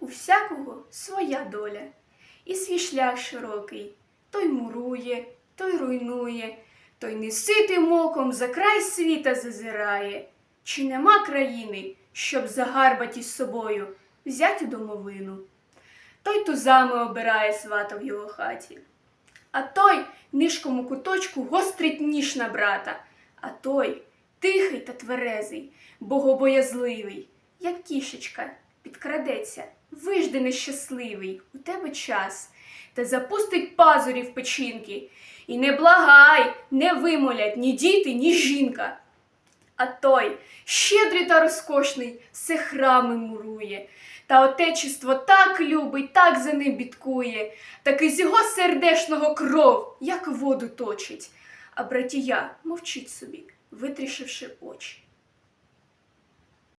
У всякого своя доля, і свій шлях широкий. Той мурує, той руйнує, той неситим оком за край світа зазирає. Чи нема країни, щоб загарбать із собою взяти домовину? Той тузами обирає свата в його хаті. А той нишком у куточку гострить ніж на брата, а той тихий та тверезий, богобоязливий, як кішечка, підкрадеться, вижди нещасливий, у тебе час, та запустить пазурі в печінки. І не благай, не вимолять ні діти, ні жінка. А той, щедрий та розкошний, все храми мурує, та отечество так любить, так за ним бідкує, так із його сердешного кров, як воду точить. А братія мовчить собі, витрішивши очі.